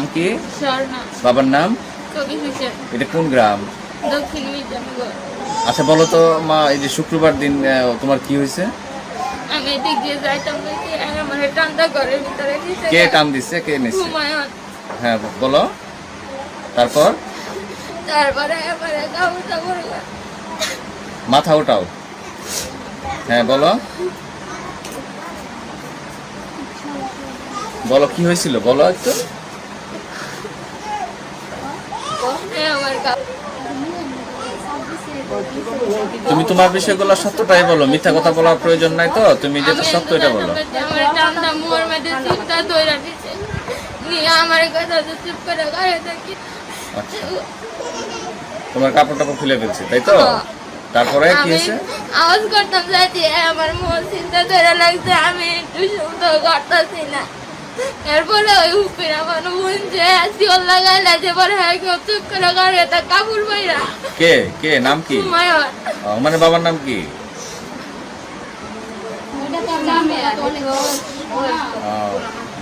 নাম কি? বাবার নাম? এটা কোন গ্রাম? আচ্ছা বলো তো মা এই যে শুক্রবার দিন তোমার কি হয়েছে? আমি এদিক যাইতাম আমার টান্দা ঘরের ভিতরে দিছে কে টান দিচ্ছে কে নিচ্ছে হ্যাঁ বলো। তারপর? মাথা ওঠাও হ্যাঁ বলো। বলো কি হয়েছিল? বলো একটু আমার কাপড় তুমি তোমার বিষয়গুলো সত্যটাই বলো মিথ্যা কথা বলার প্রয়োজন নাই তো তুমি যেটা সত্য এটা বলো। আচ্ছা। তোমার কাপড় টাপড় খুলে ফেলছে তাই তো? তারপরে কি হয়েছে? আওয়াজ করতাম যাইতে আমার মন চিন্তা ধরে লাগছে আমি একটু শুনতে করতেছি না। এরপরে ওই উপরে মন শিওর যে পরে হ্যাঁ চুপ করে তা কাপড় কে কে নাম কি? মায়র মানে বাবার নাম কি?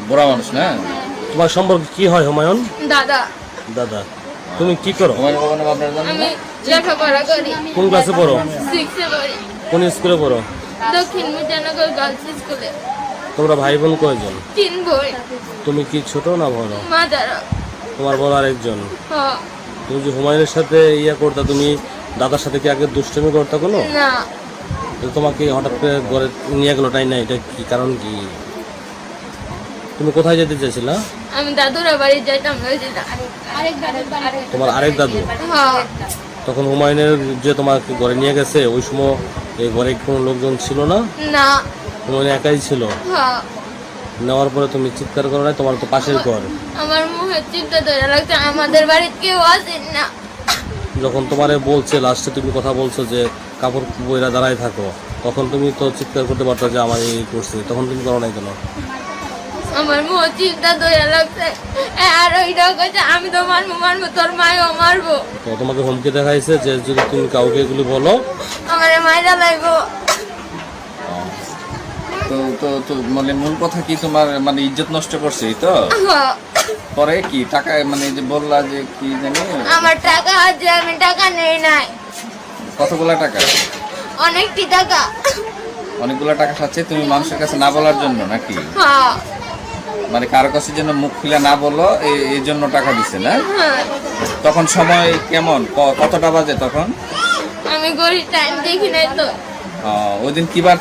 বুড়া মানুষ না? তোমার সম্পর্কে কি হয় হুমায়ুন? দাদা। দাদা। তুমি কি করো? তোমার বাবার নাম আপনার জানেন আমি লেখাপড়া করি। কোন ক্লাসে পড়ো? সিক্সে পড়ি। কোন স্কুলে পড়ো? দক্ষিণ মিঠানগর গার্লস স্কুলে তোমরা ভাই বোন কয়জন? তিন বই তুমি কি ছোট না বড়? তোমার বড় আরেকজন হ তুমি যে হুমায়ুনের সাথে ইয়া করতা তুমি দাদার সাথে কি আগে দুষ্টমি করতা কোনো? না। তো তোমাকে হঠাৎ করে ঘরে নিয়ে গেলো তাই না? এটা কি কারণ কি? তুমি কোথায় যেতে চাইছিলা? আমি দাদুরা বাড়ি যাইতাম ওই যে তোমার আরেক দাদু? হ্যাঁ। তখন হুমায়ুনের যে তোমাকে ঘরে নিয়ে গেছে ওই সময় এই ঘরে কোনো লোকজন ছিল না? না। হুমায়ুন একাই ছিল? হ্যাঁ। নেওয়ার পরে তুমি চিৎকার করো না তোমার তো পাশের ঘর। আমার মুখে চিন্তা ধরে লাগছে আমাদের বাড়িতে কেউ আসেন না। যখন তোমারে বলছে লাস্টে তুমি কথা বলছো যে কাপড় বইরা দাঁড়ায় থাকো। তখন তুমি তো চিৎকার করতে পারতো যে আমার এই করছে। তখন তুমি করো নাই কেন? আমার মুখে চিন্তা ধরে লাগছে আর ওইটা কইছে আমি তো মারবো মারবো তোর মায়ও মারবো। তো তোমাকে হুমকি দেখাইছে যে যদি তুমি কাউকে এগুলি বলো আমার মাইরা লাগবো তো তো তো মানে মূল কথা কি তোমার মানে ইজ্জত নষ্ট করছে তো? হ্যাঁ, পরে কি টাকা মানে যে বললা যে কি জানি? আমার টাকা আছে আমি টাকা নেই নাই। কতগুলা টাকা? অনেকটি টাকা। অনেকগুলো টাকা খাচ্ছে তুমি মানুষের কাছে না বলার জন্য নাকি? হ্যাঁ। মানে কারও কাছে যেন মুখ খুলে না বলো এই- জন্য টাকা দিছে না? হ্যাঁ। তখন সময় কেমন? কতটা বাজে তখন? আমি গরিব টাইম দেখি নাই তো। ওই দিন কি বার?